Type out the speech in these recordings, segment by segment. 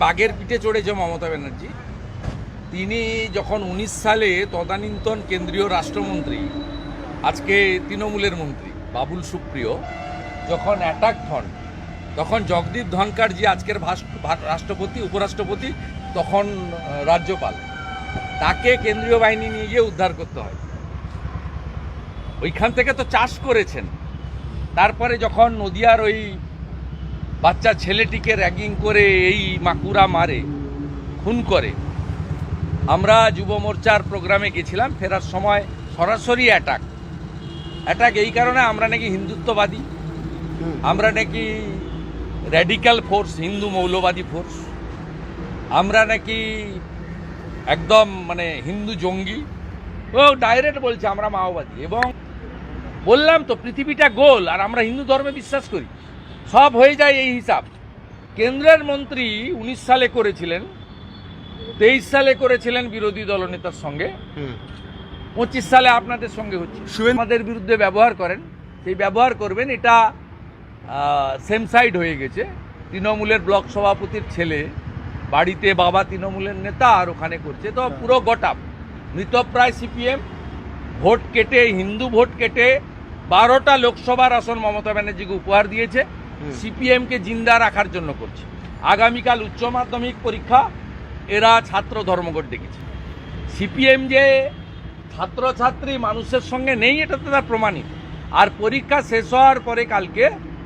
বাঘের পিঠে চড়েছে মমতা ব্যানার্জি। তিনি যখন উনিশ সালে তদানীন্তন কেন্দ্রীয় রাষ্ট্রমন্ত্রী, আজকে তৃণমূলের মন্ত্রী, বাবুল সুপ্রিয়, যখন অ্যাটাক হন, তখন জগদীপ ধনকারজি আজকের ভাস- ভা- রাষ্ট্রপতি, উপরাষ্ট্রপতি, তখন রাজ্যপাল। তাকে কেন্দ্রীয় বাহিনী নিয়ে গিয়ে উদ্ধার করতে হয়। ওইখান থেকে তো চাষ করেছেন। তারপরে যখন নদিয়ার ওই বাচ্চা ছেলেটিকে র্যাগিং করে এই মাকুরা মারে, খুন করে। আমরা যুব মোর্চার প্রোগ্রামে গেছিলাম, ফেরার সময় সরাসরি অ্যাটাক অ্যাটাক এই কারণে আমরা নাকি হিন্দুত্ববাদী। আমরা নাকি র্যাডিক্যাল ফোর্স হিন্দু মৌলবাদী ফোর্স আমরা নাকি একদম মানে হিন্দু জঙ্গি। ও ডাইরেক্ট বলছে আমরা মাওবাদী এবং বললাম তো পৃথিবীটা গোল, আর আমরা হিন্দু ধর্মে বিশ্বাস করি। সব হয়ে যায় এই হিসাব। কেন্দ্রের মন্ত্রী উনিশ সালে করেছিলেন তেইশ সালে করেছিলেন বিরোধী দলনেতার সঙ্গে। পঁচিশ সালে আপনাদের সঙ্গে হচ্ছে। আমাদের বিরুদ্ধে ব্যবহার করেন। সেই ব্যবহার করবেন এটা সেম সাইড হয়ে গেছে। তৃণমূলের ব্লক সভাপতির ছেলে বাড়িতে বাবা তৃণমূলের নেতা আর ওখানে করছে। তো পুরো গটাপ মৃতপ্রায় সিপিএম ভোট কেটে হিন্দু ভোট কেটে বারোটা লোকসভার আসন মমতা ব্যানার্জিকে উপহার দিয়েছে। সিপিএমকে জিন্দা রাখার জন্য করছে। আগামীকাল উচ্চ মাধ্যমিক পরীক্ষা এরা ছাত্র ধর্মঘট ডেকেছে সিপিএম যে ছাত্রছাত্রী মানুষের সঙ্গে নেই এটা তো তার প্রমাণিত। আর পরীক্ষা শেষ হওয়ার পরে কালকে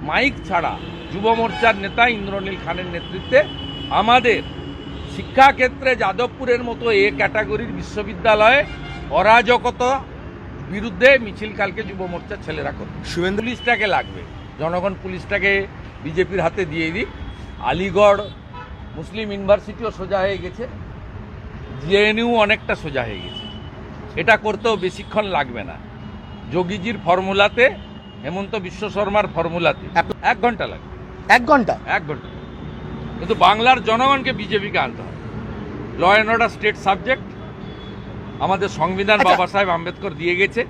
মাইক ছাড়া যুব মোর্চার নেতা ইন্দ্রনীল খানের নেতৃত্বে আমাদের শিক্ষাক্ষেত্রে যাদবপুরের মতো এ ক্যাটাগরির বিশ্ববিদ্যালয়ে অরাজকতা বিরুদ্ধে মিছিল কালকে যুব মোর্চার ছেলেরা করবে। পুলিশটাকে লাগবে। জনগণ পুলিশটাকে বিজেপির হাতে দিয়ে দিক। আলিগড় মুসলিম ইউনিভার্সিটিও সোজা হয়ে গেছে। জেএনইউ অনেকটা সোজা হয়ে গেছে। এটা করতেও বেশিক্ষণ লাগবে না। যোগীজির ফর্মুলাতে হেমন্ত বিশ্ব শর্মার ফর্মুলাতে এক- ঘণ্টা। লাগবে। এক ঘণ্টা? এক ঘণ্টা। কিন্তু বাংলার জনগণকে বিজেপিকে আনতে হবে। Law and order state subject আমাদের সংবিধান আচ্ছা। বাবা সাহেব আম্বেদকর দিয়ে গেছে।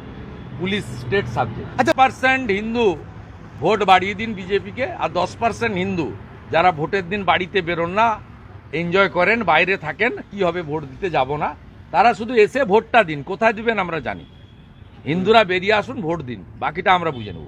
পুলিশ স্টেট সাবজেক্ট আচ্ছা। পার্সেন্ট হিন্দু ভোট বাড়িয়ে দিন বিজেপিকে, আর দশ পার্সেন্ট হিন্দু। যারা ভোটের দিন বাড়িতে বেরোন না এনজয় করেন, বাইরে থাকেন, কি হবে ভোট দিতে যাব না। তারা শুধু এসে ভোটটা দিন, কোথায় দিবেন আমরা জানি। হিন্দুরা বেরিয়ে আসুন, ভোট দিন, বাকিটা আমরা বুঝে নেব।